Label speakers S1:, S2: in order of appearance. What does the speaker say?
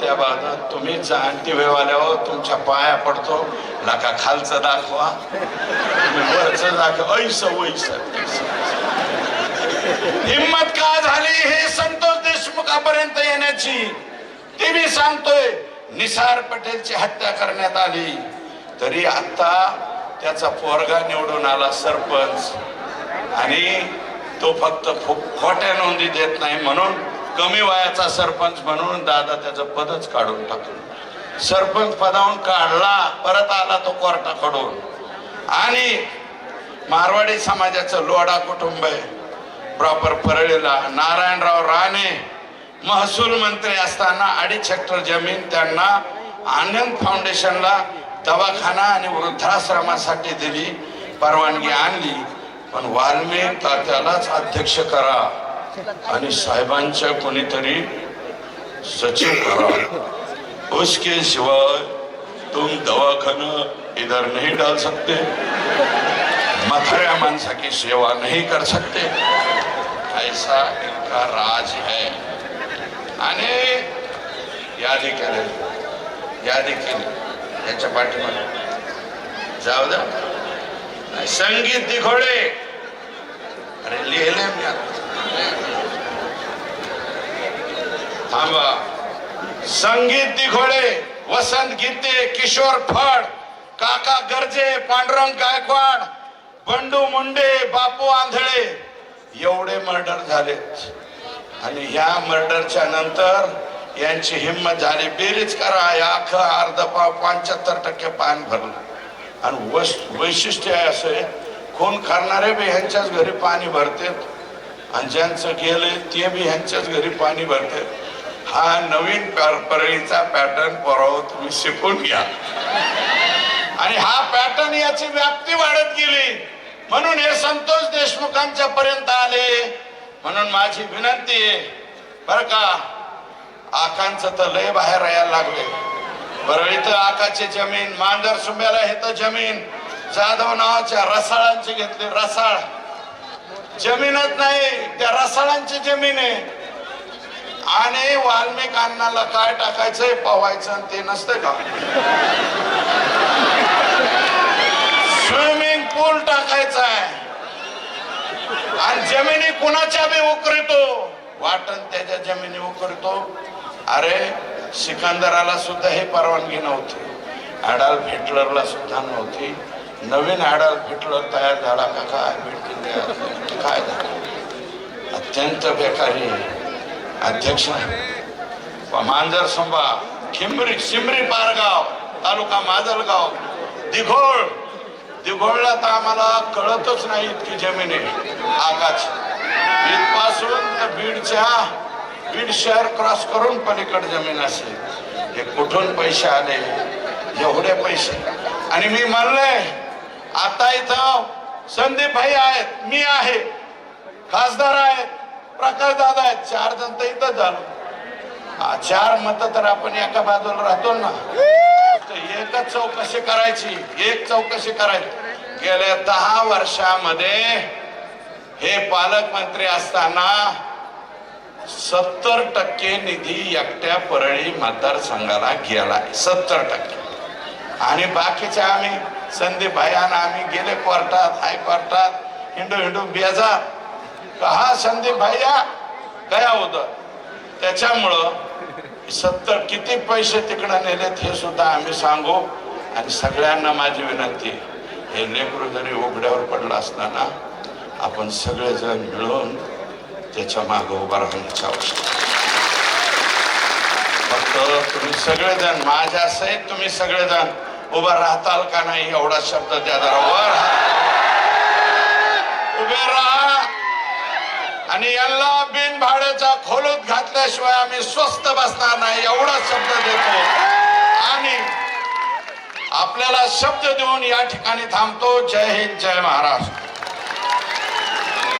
S1: त्या बाबत तुम्ही जाणती वेवाल्यावर तुमच्या पाया पडतो नका खालचं दाखवा. तुम्ही वरचं दाखवा. ऐस वैस. हिम्मत का झाली हे संतोष देशमुखापर्यंत येण्याची? ते मी सांगतोय निसार पटेलची हत्या करण्यात आली. तरी आता त्याचा पोरगा निवडून आला सरपंच. आणि तो फक्त खोट्या नोंदी देत नाही म्हणून कमी वयाचा सरपंच म्हणून दादा त्याचं पदच काढून टाकलं. सरपंच पदावून काढला परत आला तो कोर्टाकडून. आणि मारवाडी समाजाचं लोडा कुटुंब आहे. प्रॉपर परळीला नारायणराव राणे महसूल मंत्री असताना अडीच हेक्टर जमीन त्यांना आनंद फाउंडेशनला दवाखाना आणि वृद्धाश्रमासाठी दिली परवानगी आणली. पण वाल्मिक तात्यालाच अध्यक्ष करा. आणि साहेबांच्या कोणीतरी सचिव करा. उसके सिवाय तुम दवाखाना इधर नहीं डाल सकते. मथुरा मानसा की सेवा नहीं कर सकते. ऐसा इनका राज है. आणि यादी केली. यादी केली. याच्या पाठीमागे. जाऊ द्या. संगीत दिघोडे अरे लिहिले मी आता. थांबा. संगीत दिघोडे वसंत गीते किशोर फड काका गर्जे पांडुरंग गायकवाड बंडू मुंडे बापू आंधळे. एवढे मर्डर झालेत. आणि ह्या मर्डरच्या नंतर यांची हिंमत झाली. बेरीज करा. या अख अर्ध पाव पंच्याहत्तर टक्के पान भरलं. आणि वस वैशिष्ट्य आहे असं आहे, खून करणारे बी ह्यांच्याच घरी पाणी भरतात. आणि ज्यांचं गेले ते बी ह्यांच्याच घरी पाणी भरतात. हा नवीन परळीचा पॅटर्न पोराव तुम्ही शिकून घ्या. आणि हा पॅटर्न याची व्याप्ती वाढत गेली. म्हणून हे संतोष देशमुखांच्या पर्यंत आले. म्हणून माझी विनंती आहे बर का आकांचं तर लय बाहेर यायला लागले. बरं इथं आकाची जमीन मांजर सुंब्याला हे तर जमीन. जाधव नावाच्या रसाळांची घेतली रसाळ. जमीनच नाही त्या रसाळांची जमीन आहे. आणि वाल्मिक काय टाकायचंय पवायचं आणि ते नसतंय का? स्विमिंग पूल टाकायचा आहे आणि जमिनी कुणाच्या बी उकरतो? वाटण त्याच्या जमिनी उकरतो. अरे सिकंदराला सुद्धा हे परवानगी नव्हती. अडॉल्फ हिटलरला सुद्धा नव्हती. नवीन अडॉल्फ हिटलर तयार झाला का? काय भेटतील काय झालं? अत्यंत बेकारी. अध्यक्ष मांजर संभा खिमरी शिमरी पारगाव तालुका माजलगाव दिघोळ. दिघोळला तर आम्हाला कळतच नाही इतकी जमीन आहे. आकाश इथपासून तर बीडच्या बीड शहर क्रॉस करून पलीकड जमीन असेल. हे कुठून पैसे आले? एवढे पैसे. आणि मी म्हणलंय आता इथं संदीप भाई आहेत मी आहे. खासदार आहेत. प्रकाश दादा आहेत. चार जण तर इथं झालो. चार मत तर आपण एका बाजूला राहतो ना. एकच चौकशी करायची. एक चौकशी करायची. गेल्या दहा वर्षामध्ये हे पालकमंत्री असताना सत्तर टक्के निधी एकट्या परळी मतदारसंघाला गेलाय सत्तर टक्के. आणि बाकीचे आम्ही संदीप भाई आम्ही गेले कोर्टात हायकोर्टात हिंडू हिंडू बेजार. का हा संदीप भैया गया होतं त्याच्यामुळं सत्तर किती पैसे तिकडं नेलेत हे सुद्धा आम्ही सांगू. आणि सगळ्यांना माझी विनंती हे लेकरू जरी उघड्यावर पडलं असताना आपण सगळेजण मिळून त्याच्यामागे उभा राहण्याची आवश्यकता फक्त तुम्ही सगळेजण माझ्या सहित तुम्ही सगळेजण उभा राहताल का नाही एवढा शब्द द्या जरा आणि यांना बिन भाड्याचा खोलत घातल्याशिवाय आम्ही स्वस्त बसणार नाही एवढा शब्द देतो. आणि आपल्याला शब्द देऊन या ठिकाणी थांबतो. जय हिंद जय महाराष्ट्र.